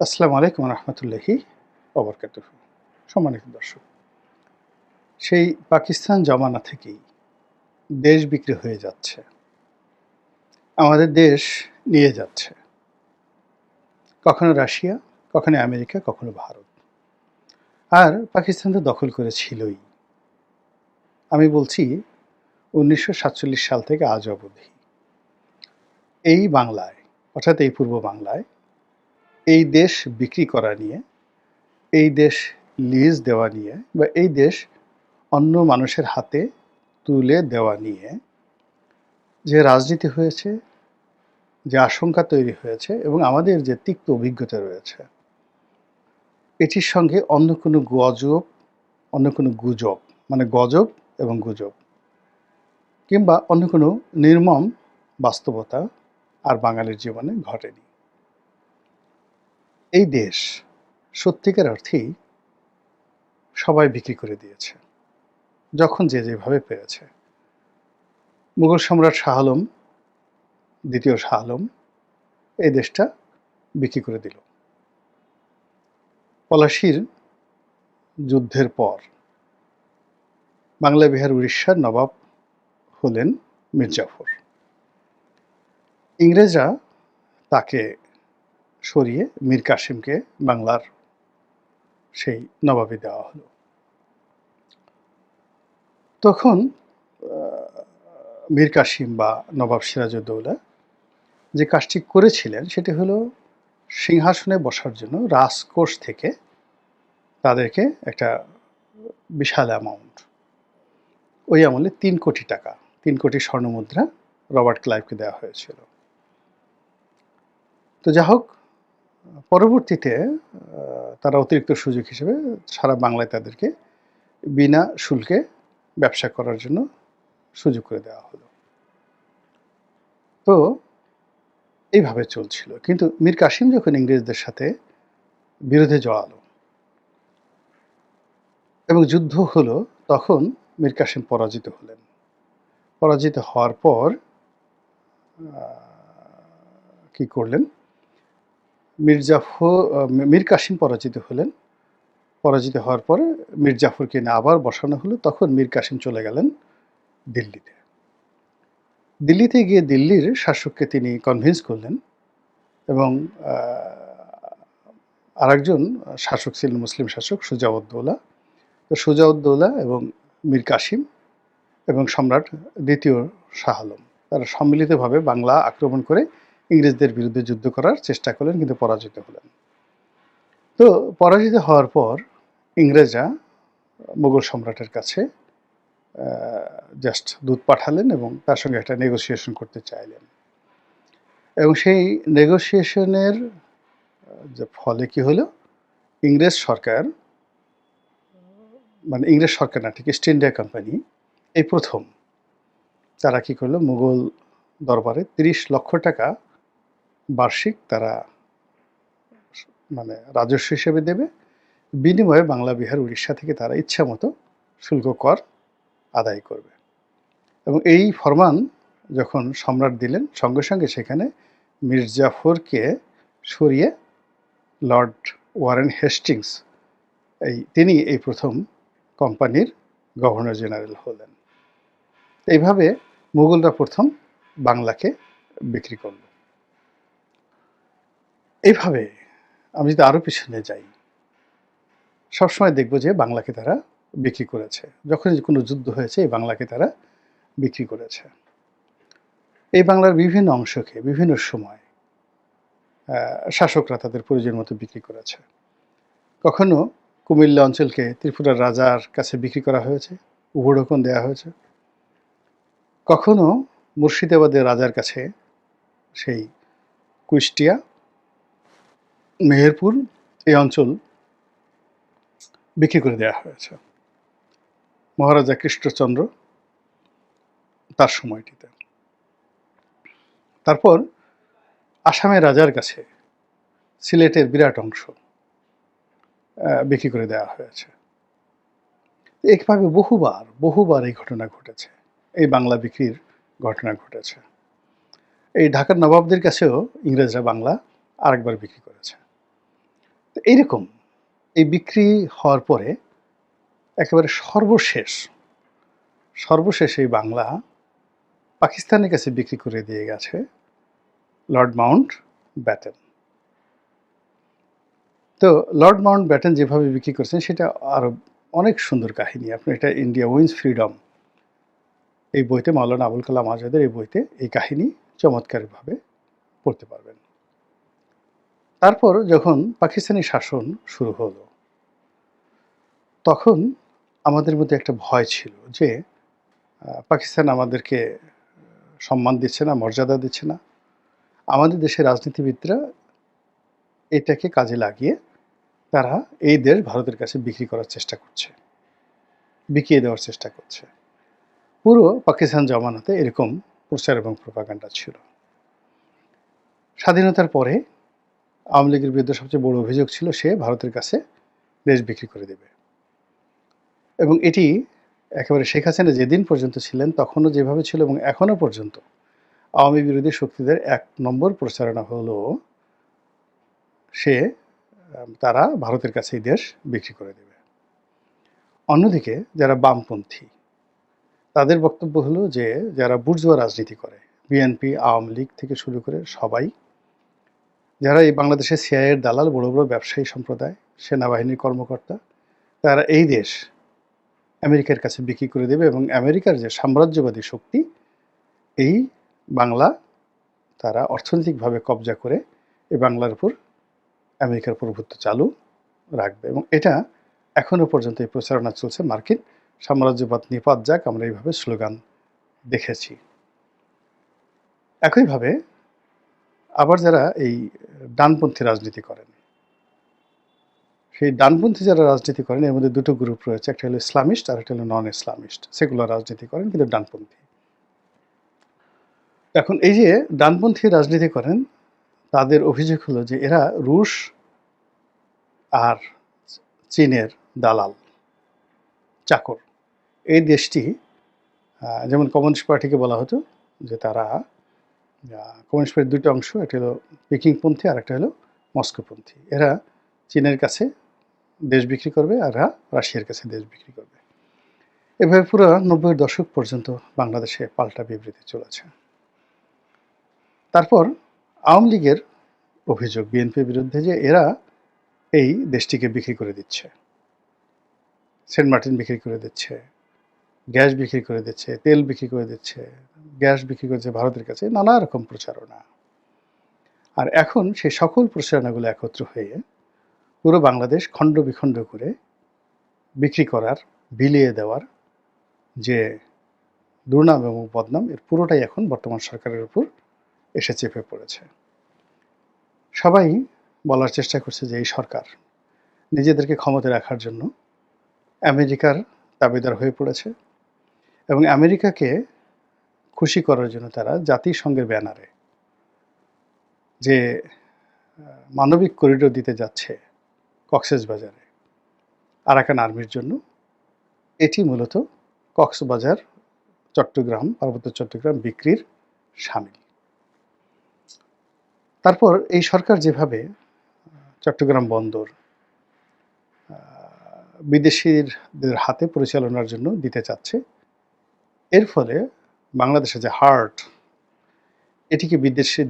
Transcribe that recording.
আসসালামু আলাইকুম রহমতুল্লাহি অবরকাত সম্মানিত দর্শক, সেই পাকিস্তান জমানা থেকেই দেশ বিক্রি হয়ে যাচ্ছে, আমাদের দেশ নিয়ে যাচ্ছে। কখনো রাশিয়া, কখনো আমেরিকা, কখনো ভারত। আর পাকিস্তান তো দখল করেছিলই আমি বলছি, উনিশশো সাতচল্লিশ সাল থেকে আজ অবধি। এই বাংলায়, অর্থাৎ এই পূর্ব বাংলায় এই দেশ বিক্রি করা নিয়ে, এই দেশ লিজ দেওয়া নিয়ে বা এই দেশ অন্য মানুষের হাতে তুলে দেওয়া নিয়ে যে রাজনীতি হয়েছে, যে আশঙ্কা তৈরি হয়েছে এবং আমাদের যে তিক্ত অভিজ্ঞতা রয়েছে, এটির সঙ্গে অন্য কোনো গজব, অন্য কোনো গুজব মানে গজব এবং গুজব কিংবা অন্য কোনো নির্মম বাস্তবতা আর বাঙালির জীবনে ঘটেনি। এই দেশ সত্যিকার অর্থেই সবাই বিক্রি করে দিয়েছে, যখন যে যেভাবে পেরেছে মুঘল সম্রাট শাহ আলম, দ্বিতীয় শাহ আলম, এই দেশটা বিক্রি করে দিল। পলাশির যুদ্ধের পর বাংলা বিহার উড়িষ্যার নবাব হলেন মির্জাফর। ইংরেজরা তাকে সরিয়ে মীর কাসিমকে বাংলার সেই নবাবী দেওয়া হলো। তখন মীর কাসিম বা নবাব সিরাজউদ্দৌলা যে কাজটি করেছিলেন সেটি হলো সিংহাসনে বসার জন্য রাজকোষ থেকে তাদেরকে একটা বিশাল অ্যামাউন্ট ওই আমলে তিন কোটি টাকা, তিন কোটি স্বর্ণমুদ্রা রবার্ট ক্লাইভকে দেওয়া হয়েছিল। তো যা হোক পরবর্তীতে তারা অতিরিক্ত সুযোগ হিসেবে সারা বাংলায় তাদেরকে বিনা শুল্কে ব্যবসা করার জন্য সুযোগ করে দেওয়া হলো। তো, এইভাবে চলছিল। কিন্তু মীর কাসিম যখন ইংরেজদের সাথে বিরোধে জড়ালো এবং যুদ্ধ হলো, তখন মীর কাসিম পরাজিত হলেন। পরাজিত হওয়ার পর কি করলেন? মির্জাফর মীর কাসিম পরাজিত হলেন। পরাজিত হওয়ার পরে মীর জাফরকে নিয়ে আবার বসানো হলো। তখন মীর কাসিম চলে গেলেন দিল্লিতে। দিল্লিতে গিয়ে দিল্লির শাসককে তিনি কনভিন্স করলেন এবং আরেকজন শাসক ছিলেন, মুসলিম শাসক সুজাউদ্দৌলা। তো সুজাউদ্দৌলা এবং মীর কাসিম এবং সম্রাট দ্বিতীয় শাহ আলম, তারা সম্মিলিতভাবে বাংলা আক্রমণ করে ইংরেজদের বিরুদ্ধে যুদ্ধ করার চেষ্টা করলেন, কিন্তু পরাজিত হলেন। তো পরাজিত হওয়ার পর ইংরেজরা মুঘল সম্রাটের কাছে জাস্ট দুধ পাঠালেন এবং তার সঙ্গে একটা নেগোসিয়েশন করতে চাইলেন। এবং সেই নেগোসিয়েশনের যে ফলে কি হলো? ইংরেজ সরকার মানে ইংরেজ সরকার না, ঠিক ইস্ট ইন্ডিয়া কোম্পানি এই প্রথম, তারা কি করল? মুঘল দরবারে তিরিশ লক্ষ টাকা বার্ষিক তারা মানে রাজস্ব হিসেবে দেবে। বিনিময়ে বাংলা, বিহার, উড়িষ্যা থেকে তারা ইচ্ছা মতো শুল্ক কর আদায় করবে। এবং এই ফরমান যখন সম্রাট দিলেন, সঙ্গে সঙ্গে সেখানে মির্জাফরকে সরিয়ে লর্ড ওয়ারেন হেস্টিংস, এই তিনি এই প্রথম কোম্পানির গভর্নর জেনারেল হলেন। এইভাবে মুঘলরা প্রথম বাংলাকে বিক্রি করল। এইভাবে আমি যদি আরও পিছনে যাই, সবসময় দেখব যে বাংলাকে তারা বিক্রি করেছে। যখন কোনো যুদ্ধ হয়েছে, এই বাংলাকে তারা বিক্রি করেছে। এই বাংলার বিভিন্ন অংশকে, বিভিন্ন সময় শাসকরা তাদের প্রয়োজন মতো বিক্রি করেছে। কখনো কুমিল্লা অঞ্চলকে ত্রিপুরার রাজার কাছে বিক্রি করা হয়েছে উপঢকন দেওয়া হয়েছে। কখনো মুর্শিদাবাদের রাজার কাছে সেই কুষ্টিয়া মেহেরপুর এই অঞ্চল বিক্রি করে দেওয়া হয়েছে। মহারাজা কৃষ্ণচন্দ্র তার সময়টিতে। তারপর আসামের রাজার কাছে সিলেটের বিরাট অংশ বিক্রি করে দেওয়া হয়েছে। একভাবে বহুবার বহুবার এই ঘটনা ঘটেছে। এই বাংলা বিক্রির ঘটনা ঘটেছে। এই ঢাকার নবাবদের কাছেও ইংরেজরা বাংলা আরেকবার বিক্রি করেছে। এইরকম এই বিক্রি হওয়ার পরে একেবারে সর্বশেষ সর্বশেষ এই বাংলা পাকিস্তানের কাছে বিক্রি করে দিয়ে গেছে লর্ড মাউন্ট ব্যাটেন। তো লর্ড মাউন্ট ব্যাটেন যেভাবে বিক্রি করছেন, সেটা আরও অনেক সুন্দর কাহিনী। আপনি এটা ইন্ডিয়া উইন্স ফ্রিডম, এই বইতে মাওলানা আবুল কালাম আজাদের এই বইতে এই কাহিনী চমৎকারভাবে পড়তে পারবেন। তারপর যখন পাকিস্তানি শাসন শুরু হলো, তখন আমাদের মধ্যে একটা ভয় ছিল যে পাকিস্তান আমাদেরকে সম্মান দিচ্ছে না, মর্যাদা দিচ্ছে না। আমাদের দেশের রাজনীতিবিদরা এটাকে কাজে লাগিয়ে তারা এই দেশ ভারতের কাছে বিক্রি করার চেষ্টা করছে, বিকিয়ে দেওয়ার চেষ্টা করছে। পুরো পাকিস্তান জমানাতে এরকম প্রচার এবং প্রপাগান্ডা ছিল। স্বাধীনতার পরে আওয়ামী লীগের বিরুদ্ধে সবচেয়ে বড় অভিযোগ ছিল সে ভারতের কাছে দেশ বিক্রি করে দেবে। এবং এটি একেবারে শেখ হাসিনা যেদিন পর্যন্ত ছিলেন তখনও যেভাবে ছিল এবং এখনও পর্যন্ত আওয়ামী বিরোধী শক্তিদের এক নম্বর প্রচারণা হলো সে তারা ভারতের কাছে দেশ বিক্রি করে দেবে। অন্যদিকে যারা বামপন্থী, তাদের বক্তব্য হলো যে, যারা বুর্জুয়া রাজনীতি করে, বিএনপি, আওয়ামী লীগ থেকে শুরু করে সবাই যারা এই বাংলাদেশের সিআইয়ের দালাল, বড় বড় ব্যবসায়ী সম্প্রদায়, সেনাবাহিনীর কর্মকর্তা, তারা এই দেশ আমেরিকার কাছে বিক্রি করে দেবে এবং আমেরিকার যে সাম্রাজ্যবাদী শক্তি, এই বাংলা তারা অর্থনৈতিকভাবে কবজা করে এই বাংলার উপর আমেরিকার প্রভুত্ব চালু রাখবে। এবং এটা এখনও পর্যন্ত এই প্রচারণা চলছে। মার্কিন সাম্রাজ্যবাদ নিপাত যাক, আমরা এইভাবে স্লোগান দেখেছি। একইভাবে আবার যারা এই ডানপন্থী রাজনীতি করেন, সেই ডানপন্থী যারা রাজনীতি করেন, এর মধ্যে দুটো গ্রুপ রয়েছে, একটা হলো ইসলামিস্ট আর একটা হলো নন ইসলামিস্ট সেগুলো রাজনীতি করেন, কিন্তু ডানপন্থী। এখন এই যে ডানপন্থী রাজনীতি করেন, তাদের অভিযোগ হলো যে এরা রুশ আর চীনের দালাল, চাকর। এই দেশটি যেমন কমিউনিস্ট পার্টিকে বলা হতো যে তারা কমিউনিস্ট দুটো অংশ, একটা হলো পিকিংপন্থী আর একটা হলো মস্কোপন্থী। এরা চীনের কাছে দেশ বিক্রি করবে আর রাশিয়ার কাছে দেশ বিক্রি করবে। এভাবে পুরো নব্বই দশক পর্যন্ত বাংলাদেশে পাল্টা বিবৃতি চলেছে। তারপর আওয়ামী লীগের অভিযোগ, বিএনপির বিরুদ্ধে যে এরা এই দেশটিকে বিক্রি করে দিচ্ছে। সেন্ট মার্টিন বিক্রি করে দিচ্ছে, গ্যাস বিক্রি করে দিচ্ছে, তেল বিক্রি করে দিচ্ছে গ্যাস বিক্রি করছে ভারতের কাছে, নানা রকম প্রচারণা। আর এখন সেই সকল প্রচারণাগুলো একত্র হয়ে পুরো বাংলাদেশ খণ্ড বিখণ্ড করে বিক্রি করার, বিলিয়ে দেওয়ার যে দুর্নাম এবং বদনাম, এর পুরোটাই এখন বর্তমান সরকারের উপর এসে চেপে পড়েছে। সবাই বলার চেষ্টা করছে যে এই সরকার নিজেদেরকে ক্ষমতা রাখার জন্য আমেরিকার দাবিদার হয়ে পড়েছে এবং আমেরিকাকে খুশি করার জন্য তারা জাতিসংঘের ব্যানারে যে মানবিক করিডোর দিতে যাচ্ছে কক্সেস বাজারে আরাকান আর্মির জন্য, এটি মূলত কক্সবাজার, চট্টগ্রাম, পার্বত্য চট্টগ্রাম বিক্রির সামিল। তারপর এই সরকার যেভাবে চট্টগ্রাম বন্দর বিদেশিদের হাতে পরিচালনার জন্য দিতে চাচ্ছে, এর ফলে বাংলাদেশের যে হার্ট এটিকে বিদেশি